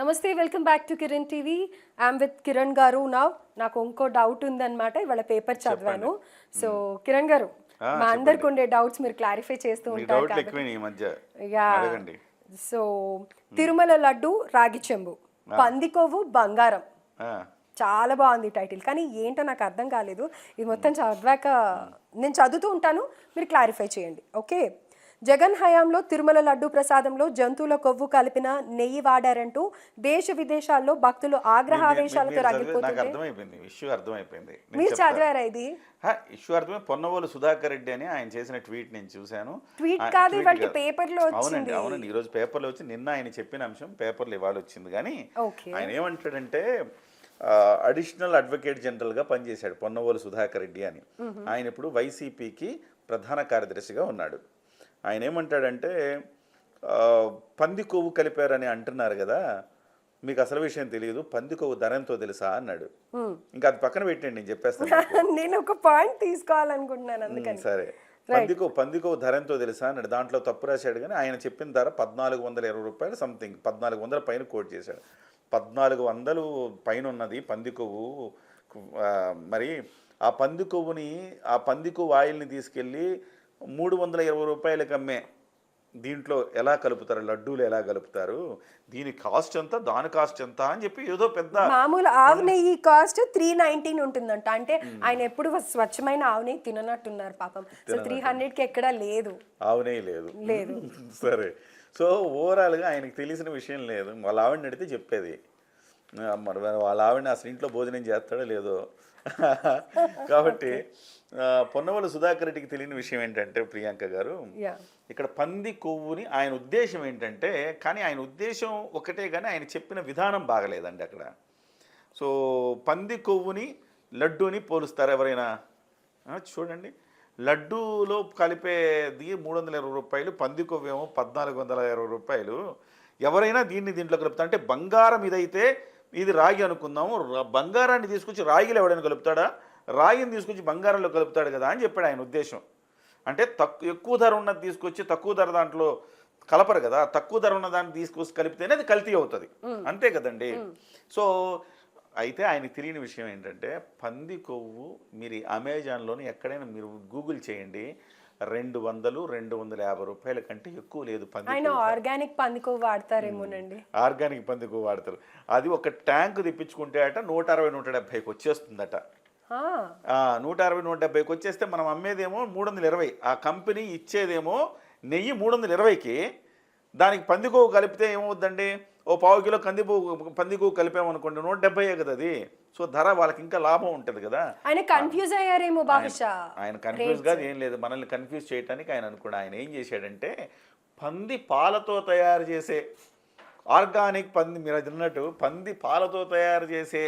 నమస్తే welcome back to Kiran TV. I'm with Kiran గారు నా నాకు ఇంకో డౌట్ ఉందన్నమాట. ఇవాళ పేపర్ చదివాను. సో కిరణ్ గారు మా అందరికి ఉండే డౌట్స్ మీరు క్లారిఫై చేస్తూ ఉంటారు యా. సో తిరుమల లడ్డు రాగి చెంబు. పందికొవ్వు బంగారం. చాలా బాగుంది టైటిల్ కానీ ఏంటో నాకు అర్థం కాలేదు. ఇది మొత్తం చదివాక నేను చదువుతూ ఉంటాను. మీరు క్లారిఫై చేయండి. ఓకే జగన్ హయాంలో తిరుమల లడ్డు ప్రసాదంలో జంతువుల కొవ్వు కలిపిన నెయ్యి వాడారంటూ దేశ విదేశాల్లో భక్తులు ఆగ్రహ మీరు- ఆవేశాలతో మీరు చదివి- నాకు రగిలిపోతుంటే అర్థమైపోయింది. ఇష్యూ అర్థమైపోయింది. నేను మీరు చెప్తా. చదివారా ఇది? హా, ఇష్యూ అర్థమే పొన్నవోలు సుధాకర్ రెడ్డి అని ఆయన చేసిన ట్వీట్ నేను చూశాను. ట్వీట్ కాదు ట్వీట్ ఇవాళ కాదు. పేపర్లో అవునండి అవునండి. ఈ రోజు పేపర్లో వచ్చి నిన్న ఆయన చెప్పిన అంశం పేపర్లో ఇవాళ వచ్చింది. కానీ ఆయన ఏమంటాడంటే అడిషనల్ అడ్వకేట్ జనరల్గా పనిచేశాడు పొన్నవోలు సుధాకర్ రెడ్డి అని. ఆయన ఇప్పుడు వైసీపీకి ప్రధాన కార్యదర్శిగా ఉన్నాడు. ఆయన ఏమంటాడంటే పంది కొవ్వు కలిపారని అంటున్నారు కదా మీకు అసలు విషయం తెలియదు పంది కొవ్వు ధర ఎంతో తెలుసా అన్నాడు. ఇంకా అది పక్కన పెట్టండి నేను చెప్పేస్తాను నేను ఒక పాయింట్ తీసుకోవాలనుకుంటున్నాను అందుకని. సరే. పందికో పందికో ధర ఎంతో తెలుసా అన్నాడు. దాంట్లో తప్పు రాశాడు కానీ ఆయన చెప్పిన ధర పద్నాలుగు వందల ఇరవై రూపాయలు సంథింగ్ పద్నాలుగు వందల పైన కోట్ చేశాడు. పద్నాలుగు వందలు పైన ఉన్నది పంది కొవ్వు మరి ఆ పంది కొవ్వుని ఆ పంది కొవ్వు ఆయిల్ని తీసుకెళ్ళి మూడు వందల ఇరవై రూపాయలకి అమ్మే దీంట్లో ఎలా కలుపుతారు? లడ్డూలు ఎలా కలుపుతారు? దీని కాస్ట్ ఎంత? దాని కాస్ట్ ఎంత? అని చెప్పి ఏదో పెద్ద మామూలు ఆవు నెయ్యి కాస్ట్ త్రీ నైన్టీన్ ఉంటుందంట. అంటే ఆయన ఎప్పుడు స్వచ్ఛమైన ఆవు నెయ్యి తిననట్టున్నారు పాపం. సో త్రీ హండ్రెడ్కి ఎక్కడా లేదు. ఆవునే లేదు. లేదు. సరే. సో ఓవరాల్గా ఆయనకి తెలిసిన విషయం లేదు. వాళ్ళ ఆవిడని అడిగితే చెప్పేది. మరి వాళ్ళ ఆవిడని అసలు ఇంట్లో భోజనం చేస్తాడో లేదో. కాబట్టి పొన్నవల సుధాకర్ రెడ్డికి తెలియని విషయం ఏంటంటే ప్రియాంక గారు ఇక్కడ పంది కొవ్వుని ఆయన ఉద్దేశం ఏంటంటే కానీ ఆయన ఉద్దేశం ఒకటే కానీ ఆయన చెప్పిన విధానం బాగలేదండి అక్కడ. సో పంది కొవ్వుని లడ్డూని పోలుస్తారు ఎవరైనా? చూడండి. లడ్డూలో కలిపేది మూడు వందల ఇరవై రూపాయలు పంది కొవ్వు ఏమో పద్నాలుగు వందల ఇరవై రూపాయలు. ఎవరైనా దీన్ని దీంట్లో కలుపుతారు అంటే బంగారం ఇదైతే ఇది రాగి అనుకుందాము. బంగారాన్ని తీసుకొచ్చి రాగిలో ఎవడైనా కలుపుతాడా? రాగిని తీసుకొచ్చి బంగారంలో కలుపుతాడు కదా అని చెప్పాడు ఆయన ఉద్దేశం. అంటే తక్కువ ఎక్కువ ధర ఉన్నది తీసుకొచ్చి తక్కువ ధర దాంట్లో కలపరు కదా. తక్కువ ధర ఉన్న దాన్ని తీసుకొచ్చి కలిపితేనే అది కల్తీ అవుతుంది. అంతే కదండి. సో అయితే ఆయనకి తెలియని విషయం ఏంటంటే పంది కొవ్వు మీరు అమెజాన్లోని ఎక్కడైనా మీరు గూగుల్ చేయండి రెండు వందలు రెండు వందల యాభై రూపాయల కంటే ఎక్కువ లేదు పంది ఆయన ఆర్గానిక్ పందికో వాడతారేమోనండి. ఆర్గానిక్ పంది కొవ్వు వాడతారు. అది ఒక ట్యాంక్ తెప్పించుకుంటే అట నూట అరవై నూట డెబ్బైకి వచ్చేస్తుందట. నూట అరవై నూట డెబ్బైకి వచ్చేస్తే మనం అమ్మేదేమో మూడు వందల ఇరవై. ఆ కంపెనీ ఇచ్చేదేమో నెయ్యి మూడు వందల ఇరవైకి. దానికి పందికొవ్వు కలిపితే ఏమవుద్దండి? ఓ పావు కిలో కందిపువ్వు పందికొవ్వు కలిపామనుకోండి నూట డెబ్బై కదా అది. సో ధర వాళ్ళకి ఇంకా లాభం ఉంటుంది కదా. ఆయన కన్ఫ్యూజ్ అయ్యారేమో బహుశా. ఆయన కన్ఫ్యూజ్ కాదు ఏం లేదు. మనల్ని కన్ఫ్యూజ్ చేయడానికి ఆయన అనుకున్నా ఆయన ఏం చేశాడంటే పంది పాలతో తయారు చేసే ఆర్గానిక్ పంది మీరు అది అన్నట్టు పంది పాలతో తయారు చేసే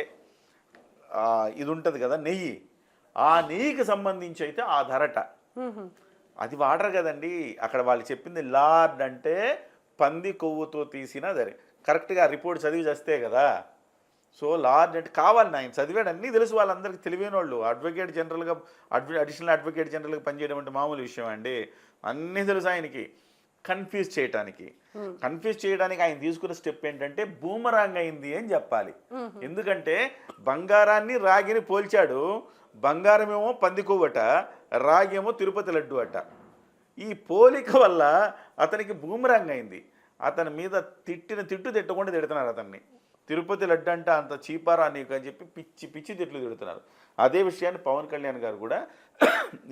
ఇది ఉంటుంది కదా నెయ్యి. ఆ నెయ్యికి సంబంధించి అయితే ఆ ధరట. అది వాడరు కదండి. అక్కడ వాళ్ళు చెప్పింది లార్డ్ అంటే పంది కొవ్వుతో తీసిన ధర కరెక్ట్గా రిపోర్ట్ చదివి చేస్తే కదా. సో లార్డ్ అంటే కావాలి ఆయన చదివాడు అన్నీ తెలుసు వాళ్ళందరికీ తెలివైన వాళ్ళు అడ్వకేట్ జనరల్గా అడ్వ అడిషనల్ అడ్వకేట్ జనరల్గా పనిచేయడం అంటే మామూలు విషయం అండి. అన్నీ తెలుసు ఆయనకి. కన్ఫ్యూజ్ చేయడానికి కన్ఫ్యూజ్ చేయడానికి ఆయన తీసుకున్న స్టెప్ ఏంటంటే బూమరాంగ్ అయింది అని చెప్పాలి. ఎందుకంటే బంగారాన్ని రాగిని పోల్చాడు. బంగారం ఏమో పంది కొవ్వట రాగి ఏమో తిరుపతి లడ్డు అట. ఈ పోలిక వల్ల అతనికి బూమరాంగ్ అయింది. అతని మీద తిట్టిన తిట్టు తిట్టకుండా తిడుతున్నారు అతన్ని. తిరుపతి లడ్డు అంటే అంత చీపారా నీకు అని చెప్పి పిచ్చి పిచ్చి తిట్లు తిడుతున్నారు. అదే విషయాన్ని పవన్ కళ్యాణ్ గారు కూడా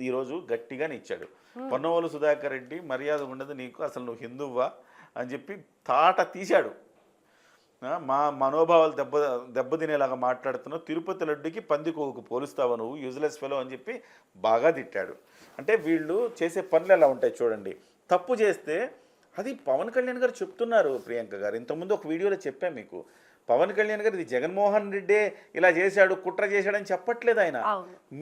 ఈరోజు గట్టిగానే ఇచ్చాడు. పొన్నవోలు సుధాకర్ రెడ్డి మర్యాద ఉండదు నీకు అసలు నువ్వు హిందువా అని చెప్పి తాట తీశాడు. మా మనోభావాలు దెబ్బ దెబ్బతినేలాగా మాట్లాడుతున్నావు. తిరుపతి లడ్డుకి పందికొవ్వుకు పోలుస్తావా నువ్వు యూజ్లెస్ ఫెలో అని చెప్పి బాగా తిట్టాడు. అంటే వీళ్ళు చేసే పనులు ఎలా ఉంటాయి చూడండి. తప్పు చేస్తే అది పవన్ కళ్యాణ్ గారు చెప్తున్నారు ప్రియాంక గారు. ఇంతకుముందు ఒక వీడియోలో చెప్పాను మీకు. పవన్ కళ్యాణ్ గారు ఇది జగన్మోహన్ రెడ్డే ఇలా చేశాడు కుట్ర చేశాడని చెప్పట్లేదు ఆయన.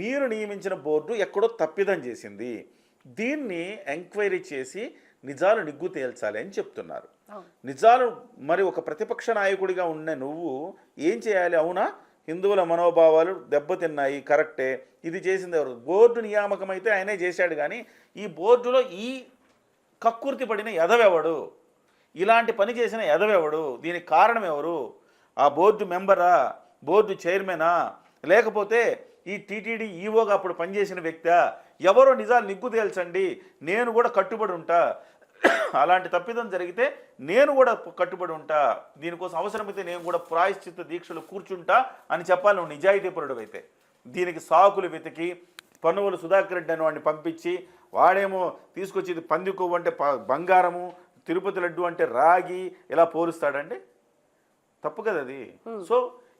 మీరు నియమించిన బోర్డు ఎక్కడో తప్పిదం చేసింది. దీన్ని ఎంక్వైరీ చేసి నిజాలు నిగ్గు తేల్చాలి అని చెప్తున్నారు. నిజాలు మరి ఒక ప్రతిపక్ష నాయకుడిగా ఉన్న నువ్వు ఏం చేయాలి? అవునా? హిందువుల మనోభావాలు దెబ్బతిన్నాయి కరెక్టే. ఇది చేసింది ఎవరు? బోర్డు నియామకం అయితే ఆయనే చేశాడు కానీ ఈ బోర్డులో ఈ కక్కుర్తి పడిన ఎదవెవడు ఇలాంటి పని చేసిన ఎదవెవడు దీనికి కారణం ఎవరు? ఆ బోర్డు మెంబరా? బోర్డు చైర్మనా? లేకపోతే ఈ టీటీడీ ఈవోగా అప్పుడు పనిచేసిన వ్యక్తా? ఎవరో నిజాలు నిగ్గు తేల్చండి. నేను కూడా కట్టుబడి ఉంటా. అలాంటి తప్పిదం జరిగితే నేను కూడా కట్టుబడి ఉంటా. దీనికోసం అవసరమైతే నేను కూడా ప్రాయశ్చిత్త దీక్షలు కూర్చుంటా అని చెప్పాలి. నువ్వు నిజాయితీపరుడు అయితే దీనికి సాకులు వెతికి పన్నువులు సుధాకర్ రెడ్డి అని వాడిని పంపించి వాడేమో తీసుకొచ్చి ఇది పంది కొవ్వు అంటే బంగారము తిరుపతి లడ్డు అంటే రాగి ఇలా పోలుస్తాడండి. తప్పు కదా అది? సో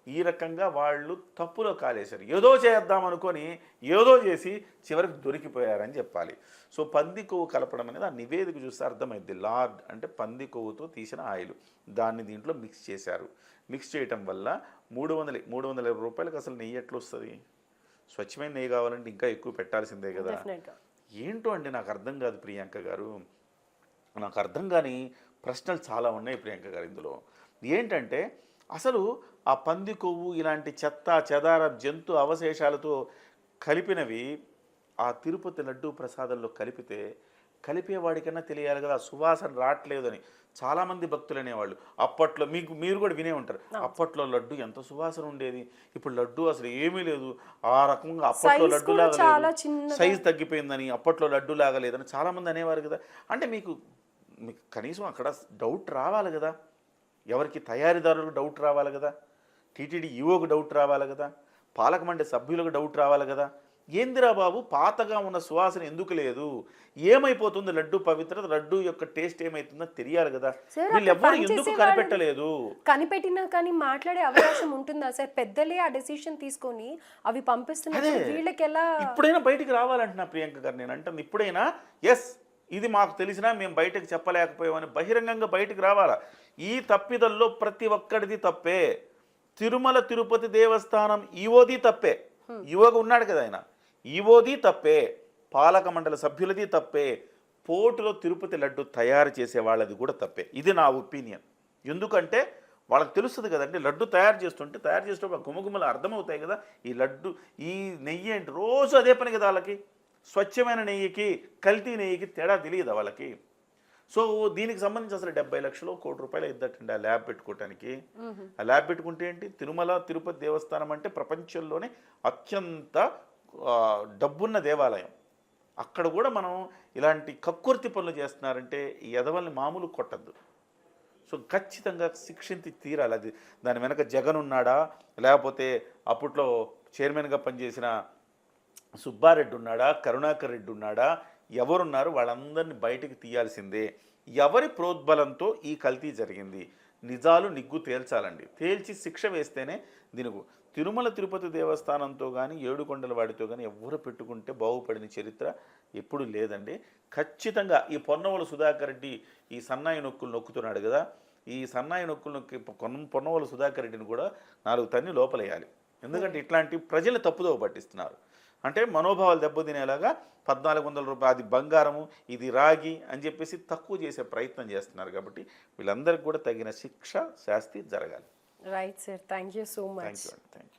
ఈ రకంగా వాళ్ళు తప్పులో కాలేశారు. ఏదో చేద్దాం అనుకొని ఏదో చేసి చివరికి దొరికిపోయారని చెప్పాలి. సో పంది కొవ్వు కలపడం అనేది ఆ నివేదిక చూస్తే అర్థమైంది లార్డ్ అంటే పంది కొవ్వుతో తీసిన ఆయిల్. దాన్ని దీంట్లో మిక్స్ చేశారు. మిక్స్ చేయటం వల్ల మూడు వందల మూడు వందల ఇరవై రూపాయలకు అసలు నెయ్యి ఎట్లా వస్తుంది స్వచ్ఛమైన నెయ్యి కావాలంటే ఇంకా ఎక్కువ పెట్టాల్సిందే కదా. ఏంటో అండి నాకు అర్థం కాదు ప్రియాంక గారు. నాకు అర్థం కాని ప్రశ్నలు చాలా ఉన్నాయి ప్రియాంక గారు ఇందులో. ఏంటంటే అసలు ఆ పంది కొవ్వు ఇలాంటి చెత్త చెదార జంతు అవశేషాలతో కలిపినవి ఆ తిరుపతి లడ్డూ ప్రసాదంలో కలిపితే కలిపేవాడికన్నా తెలియాలి కదా సువాసన రావట్లేదని. చాలామంది భక్తులు అనేవాళ్ళు. అప్పట్లో మీకు మీరు కూడా వినే ఉంటారు. అప్పట్లో లడ్డు ఎంత సువాసన ఉండేది. ఇప్పుడు లడ్డు అసలు ఏమీ లేదు. ఆ రకంగా అప్పట్లో లడ్డు లాగా. సైజ్ తగ్గిపోయిందని అప్పట్లో లడ్డు లాగా లేదని చాలామంది అనేవారు కదా. అంటే మీకు మీకు కనీసం అక్కడ డౌట్ రావాలి కదా. ఎవరికి తయారీదారులకు డౌట్ రావాలి కదా. టీటీడీ ఈవోకు డౌట్ రావాలి కదా. పాలక మండలి సభ్యులకు డౌట్ రావాలి కదా. ఏందిరా బాబు పాతగా ఉన్న సువాసన ఎందుకు లేదు? ఏమైపోతుంది లడ్డు పవిత్రత? లడ్డు యొక్క టేస్ట్ ఏమైతుందో తెలియాలి కదా. సార్, వీళ్ళు అక్కడ ఎవ్వరు ఎందుకు కనిపెట్టలేదు? కనిపెట్టినా కానీ మాట్లాడే అవకాశం ఉంటుందా సార్? పెద్దలే ఆ డెసిషన్ తీసుకొని అవి పంపిస్తున్నారు. వీళ్ళకి ఎలా ఇప్పుడైనా బయటికి రావాలంటున్నా ప్రియాంక గారు. నేను అంటాను ఇప్పుడైనా ఎస్ ఇది మాకు తెలిసినా మేము బయటకు చెప్పలేకపోయామని బహిరంగంగా బయటకు రావాలా? ఈ తప్పిదల్లో ప్రతి ఒక్కడిది తప్పే. తిరుమల తిరుపతి దేవస్థానం ఈవోది తప్పే. ఈవోగా ఉన్నాడు కదా ఆయన. ఈవోది తప్పే పాలక మండలి సభ్యులది తప్పే పోటులో తిరుపతి లడ్డు తయారు చేసే వాళ్ళది కూడా తప్పే. ఇది నా ఒపీనియన్. ఎందుకంటే వాళ్ళకి తెలుస్తుంది కదండి లడ్డు తయారు చేస్తుంటే తయారు చేసేటప్పుడు గుమగుమలు అర్థమవుతాయి కదా. ఈ లడ్డు ఈ నెయ్యి ఏంటి? రోజు అదే పని కదా వాళ్ళకి. స్వచ్ఛమైన నెయ్యికి కల్తీ నెయ్యికి తేడా తెలియదా వాళ్ళకి? సో దీనికి సంబంధించి అసలు డెబ్బై లక్షలు కోటి రూపాయలు ఇద్దటండి ఆ ల్యాబ్ పెట్టుకోవటానికి ఆ ల్యాబ్ పెట్టుకుంటే ఏంటి? తిరుమల తిరుపతి దేవస్థానం అంటే ప్రపంచంలోనే అత్యంత డబ్బున్న దేవాలయం. అక్కడ కూడా మనం ఇలాంటి కక్కుర్తి పనులు చేస్తున్నారంటే ఈ ఎదవల్ని మామూలు కొట్టద్దు. సో ఖచ్చితంగా శిక్షించి తీరాలి. అది దాని వెనక జగన్ ఉన్నాడా? లేకపోతే అప్పట్లో చైర్మన్గా పనిచేసిన సుబ్బారెడ్డి ఉన్నాడా? కరుణాకర్ రెడ్డి ఉన్నాడా? ఎవరున్నారు? వాళ్ళందరినీ బయటికి తీయాల్సిందే. ఎవరి ప్రోద్బలంతో ఈ కల్తీ జరిగింది? నిజాలు నిగ్గు తేల్చాలండి. తేల్చి శిక్ష వేస్తేనే దీనికి తిరుమల తిరుపతి దేవస్థానంతో కానీ ఏడుకొండల వాడితో కానీ ఎవరు పెట్టుకుంటే బాగుపడిన చరిత్ర ఎప్పుడు లేదండి. ఖచ్చితంగా ఈ పొన్నవల సుధాకర్ రెడ్డి ఈ సన్నాయి నొక్కులు నొక్కుతున్నాడు కదా. ఈ సన్నాయి నొక్కులు నొక్కి పొన్నవల సుధాకర్ రెడ్డిని కూడా నాలుగు తన్ని లోపలేయాలి. ఎందుకంటే ఇట్లాంటి ప్రజలు తప్పుదోవ పట్టిస్తున్నారు. అంటే మనోభావాలు దెబ్బతినేలాగా పద్నాలుగు వందల రూపాయలు అది బంగారము ఇది రాగి అని చెప్పేసి తక్కువ చేసే ప్రయత్నం చేస్తున్నారు కాబట్టి వీళ్ళందరికీ కూడా తగిన శిక్ష శాస్తి జరగాలి. Right sir thank you so much thank you